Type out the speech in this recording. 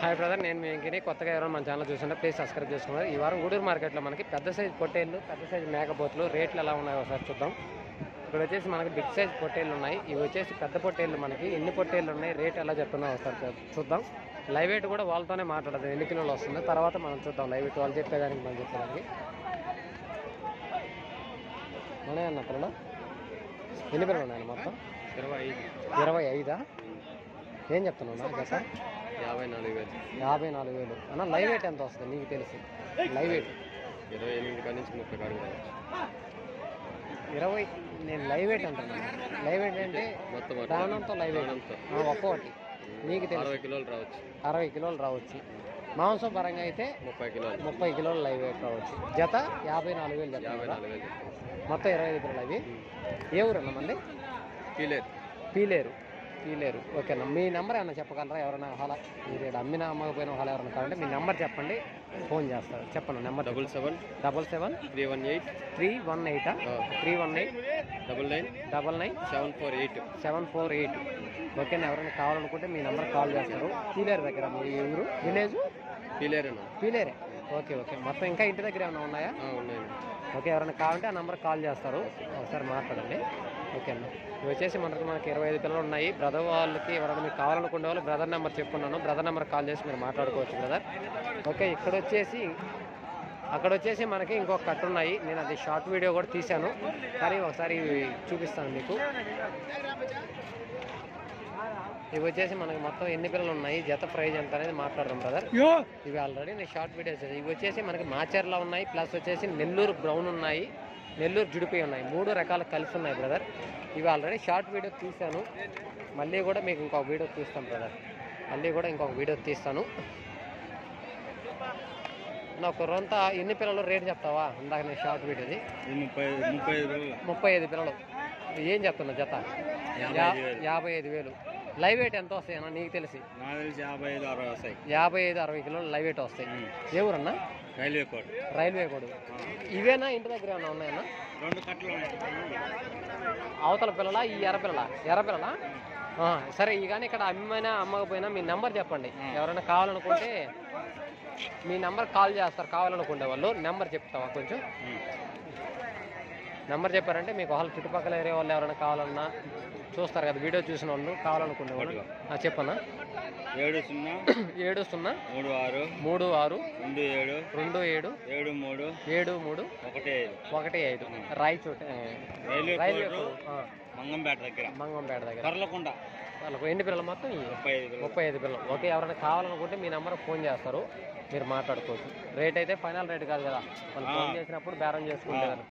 Hi brother నేను మీ వెంకని కొత్తగా ఎవరైనా మన ఛానల్ చూస్తుంటే ప్లీజ్ సబ్స్క్రైబ్ చేసుకున్నారు ఈ వారం గూడూరు మార్కెట్లో మనకి పెద్ద సైజ్ పొట్టేళ్ళు పెద్ద సైజ్ మేకపోతులు రేట్లు ఎలా ఉన్నాయో ఒకసారి చూద్దాం. ఇక్కడ వచ్చేసి మనకి బిగ్ సైజ్ పొట్టేళ్ళు ఉన్నాయి. ఇవి వచ్చేసి పెద్ద పొట్టేళ్ళు మనకి. ఎన్ని పొట్టేళ్ళు ఉన్నాయి? రేట్ ఎలా చెప్తున్నా ఒకసారి చూద్దాం. లైవ్ వెయిట్ కూడా వాళ్ళతోనే మాట్లాడదు. ఎన్ని కిలోలు వస్తుంది? తర్వాత మనం చూద్దాం. లైవ్ వెయిట్ వాళ్ళు చెప్పేదానికి మనం చెప్పేదానికి. ఉన్నాయన్న పిల్లలు? ఎన్ని పిల్లలు ఉన్నాయి మొత్తం? ఇరవై ఐదు. ఇరవై ఐదా? ఏం చెప్తున్నావు జత యాభై నాలుగు వేలు. యాభై నాలుగు వేలు. అన్న లైవ్ వెయిట్ ఎంత వస్తుంది నీకు తెలిసి? లైవ్ వెయిట్ ఇరవై ఎనిమిది కాడి నుంచి ముప్పై రావచ్చు ఇరవై నేను లైవ్ వెయిట్ అంటున్నాను లైవ్ వెయిట్ అంటే. ప్రాణంతో లైవ్ వెయిట్ ఒక్కొక్కటి. నీకు తెలుసు. అరవై కిలోలు రావచ్చు. అరవై కిలోలు రావచ్చు. మాంసం పరంగా అయితే ముప్పై కిలోలు. ముప్పై కిలోలు లైవ్ వెయిట్ రావచ్చు. జత యాభై నాలుగు వేలు జత యాభై కదా? నాలుగు వేలు. మొత్తం ఇరవై ఐదు కిలోలు అవి? ఏ ఊరు మళ్ళీ కీలేరు పీలేరు. పీలేరు ఓకేనా? మీ నెంబర్ ఏమన్నా చెప్పగలరా? ఎవరైనా హలా? మీరు ఈడ అమ్మిన అమ్మకపోయిన హలా ఎవరైనా కావాలంటే మీ నెంబర్ చెప్పండి. ఫోన్ చేస్తారు చెప్పండి number double seven double seven three one eight three one ఎయిటా three one eight double nine double nine seven four eight seven four eight. ఓకేనా? ఎవరైనా కావాలనుకుంటే మీ నెంబర్ కాల్ చేస్తారు. పీలేరు దగ్గర మీ ఊరు. విలేజ్? కీలేరేనా పీలేరే ఓకే ఓకే. మొత్తం ఇంకా ఇంటి దగ్గర ఏమైనా ఉన్నాయా? ఉన్నాయండి. ఓకే ఎవరైనా కావాలంటే ఆ నెంబర్ కాల్ చేస్తారు. ఒకసారి మాట్లాడండి. ఓకే అన్న. ఇవి వచ్చేసి మనకి మనకి ఇరవై ఐదు పిల్లలు ఉన్నాయి. బ్రదర్ వాళ్ళకి ఎవరైనా మీకు కావాలనుకునే వాళ్ళు బ్రదర్ నెంబర్ చెప్పుకున్నాను. బ్రదర్ నెంబర్ కాల్ చేసి మీరు మాట్లాడుకోవచ్చు బ్రదర్. ఓకే ఇక్కడ వచ్చేసి అక్కడ వచ్చేసి మనకి ఇంకొక కట్ట ఉన్నాయి. నేను అది షార్ట్ వీడియో కూడా తీశాను. కానీ ఒకసారి చూపిస్తాను మీకు. ఇవి వచ్చేసి మనకి మొత్తం ఎన్ని పిల్లలు ఉన్నాయి? జత ప్రైజ్ ఎంత అనేది మాట్లాడదాం బ్రదర్ ఇవి ఆల్రెడీ నేను షార్ట్ వీడియోస్. ఇవి వచ్చేసి మనకి మాచర్లో ఉన్నాయి ప్లస్ వచ్చేసి నెల్లూరు బ్రౌన్ ఉన్నాయి నెల్లూరు జుడిపి ఉన్నాయి. మూడు రకాలు కలిసి ఉన్నాయి బ్రదర్ ఇవి ఆల్రెడీ షార్ట్ వీడియో తీశాను. మళ్ళీ కూడా మీకు ఇంకొక వీడియో తీస్తాను బ్రదర్ మళ్ళీ కూడా ఇంకొక వీడియో తీస్తాను. నా ఒక రొంత ఎన్ని పిల్లలు రేట్ చెప్తావా? ఇందాక నేను షార్ట్ వీడియోది ముప్పై ఐదు పిల్లలు. ఏం చెప్తున్నా జత? యాభై ఐదు వేలు. లైవ్ వెయిట్ ఎంత వస్తాయి అన్న? నీకు తెలిసి. యాభై ఐదు అరవై వస్తాయి. యాభై ఐదు అరవై కిలోలు లైవ్ వెయిట్ వస్తాయి. ఏ ఊరన్నా? Railway code. Railway code. ఇవేనా ఇంటి దగ్గర ఏమైనా ఉన్నాయన్నా రెండు కట్టలు అవతల పిల్లలా ఈ ఎర్ర పిల్లలా? ఎర్ర పిల్లలా? సరే ఈ కానీ ఇక్కడ అమ్మైనా అమ్మకపోయినా మీ నెంబర్ చెప్పండి. ఎవరైనా కావాలనుకుంటే మీ నెంబర్ కాల్ చేస్తారు. కావాలనుకుంటే వాళ్ళు నెంబర్ చెప్తావా కొంచెం? నెంబర్ చెప్పారంటే మీకు వాళ్ళ చుట్టుపక్కల ఏరియా వాళ్ళు ఎవరైనా కావాలన్నా చూస్తారు కదా వీడియో చూసిన వాళ్ళు కావాలనుకునే వాళ్ళు ఆ, చెప్పన్నా ఏడు సున్నా ఏడు సున్నా మూడు ఆరు మూడు ఆరు రెండు ఏడు రెండు ఏడు ఏడు మూడు ఏడు మూడు ఒకటి ఐదు. ఒకటి ఐదు. రాయచోట రైల్వే మంగంపేట దగ్గర. మంగంపేట దగ్గర. కర్లకొండ వాళ్ళకు ఎన్ని పిల్లలు మొత్తం. ముప్పై ఐదు పిల్లలు. ఓకే ఎవరైనా కావాలనుకుంటే మీ నెంబర్ ఫోన్ చేస్తారు. మీరు మాట్లాడుకోవచ్చు. రేట్ అయితే ఫైనల్ రేట్ కాదు కదా. వాళ్ళు ఫోన్ చేసినప్పుడు బేరం చేసుకుంటారు.